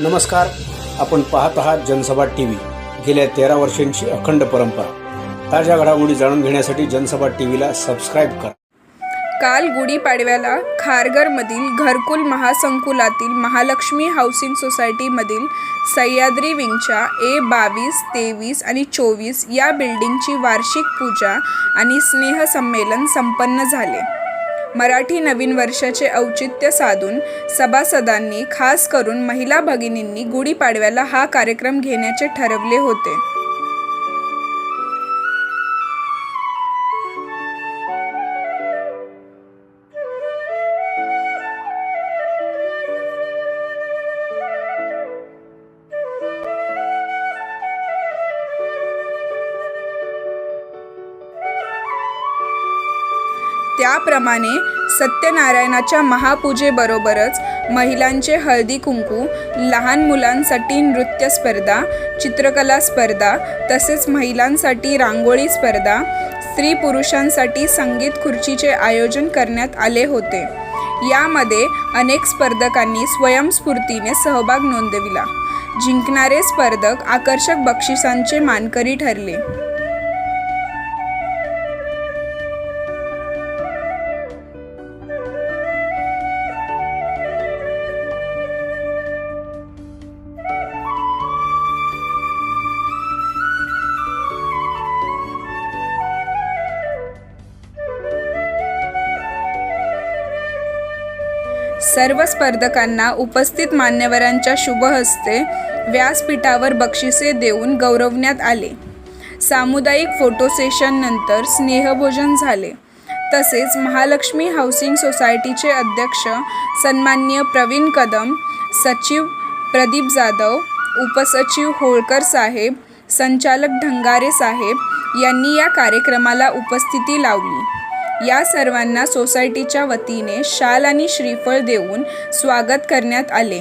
नमस्कार. आपण पाहत आहात जनसभा टी व्ही गेल्या तेरा वर्षांची अखंड परंपरा. ताज्या घडामोडी जाणून घेण्यासाठी जनसभा टी व्हीला सबस्क्राईब करा. काल गुढीपाडव्याला खारघरमधील घरकुल महासंकुलातील महालक्ष्मी हाऊसिंग सोसायटीमधील सह्याद्री विंगच्या ए बावीस तेवीस आणि चोवीस या बिल्डिंगची वार्षिक पूजा आणि स्नेहसंमेलन संपन्न झाले. मराठी नवीन वर्षाचे औचित्य साधून सभासदांनी खास करून महिला भगिनींनी गुढीपाडव्याला हा कार्यक्रम घेण्याचे ठरवले होते. त्याप्रमाणे सत्यनारायणाच्या महापूजेबरोबरच महिलांचे हळदी कुंकू लहान मुलांसाठी नृत्य स्पर्धा चित्रकला स्पर्धा तसेच महिलांसाठी रांगोळी स्पर्धा स्त्री पुरुषांसाठी संगीत खुर्चीचे आयोजन करण्यात आले होते. यामध्ये अनेक स्पर्धकांनी स्वयंस्फूर्तीने सहभाग नोंदविला. जिंकणारे स्पर्धक आकर्षक बक्षिसांचे मानकरी ठरले. सर्व स्पर्धकांना उपस्थित मान्यवरांच्या शुभहस्ते व्यासपीठावर बक्षिसे देऊन गौरवण्यात आले. सामुदायिक फोटो सेशननंतर स्नेहभोजन झाले. तसेच महालक्ष्मी हाऊसिंग सोसायटीचे अध्यक्ष सन्माननीय प्रवीण कदम सचिव प्रदीप जाधव उपसचिव होळकर साहेब संचालक ढंगारे साहेब यांनी या कार्यक्रमाला उपस्थिती लावली. या सर्वांना सोसायटीच्या वतीने शाल आणि श्रीफळ देऊन स्वागत करण्यात आले.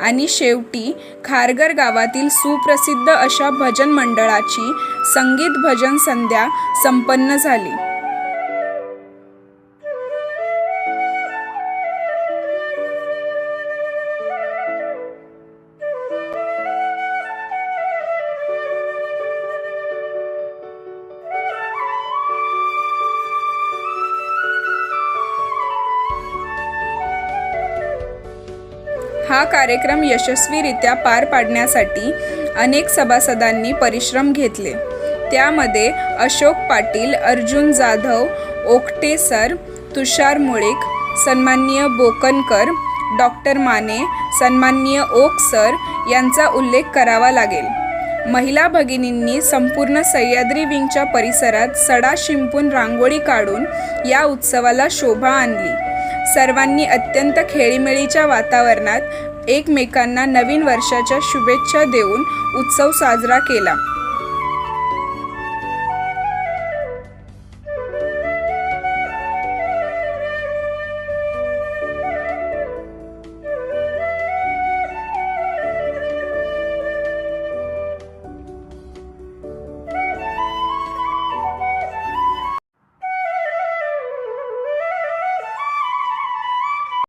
आणि शेवटी खारगर गावातील सुप्रसिद्ध अशा भजन मंडळाची संगीत भजन संध्या संपन्न झाली. हा कार्यक्रम यशस्वीरित्या पार पाडण्यासाठी अनेक सभासदांनी परिश्रम घेतले. त्यामध्ये अशोक पाटील अर्जुन जाधव ओकटे सर तुषार मुळीक सन्माननीय बोकनकर डॉक्टर माने सन्माननीय ओक सर यांचा उल्लेख करावा लागेल. महिला भगिनींनी संपूर्ण सह्याद्री विंगच्या परिसरात सडा शिंपून रांगोळी काढून या उत्सवाला शोभा आणली. सर्वांनी अत्यंत खेळीमेळीच्या वातावरणात एकमेकांना नवीन वर्षाच्या शुभेच्छा देऊन उत्सव साजरा केला.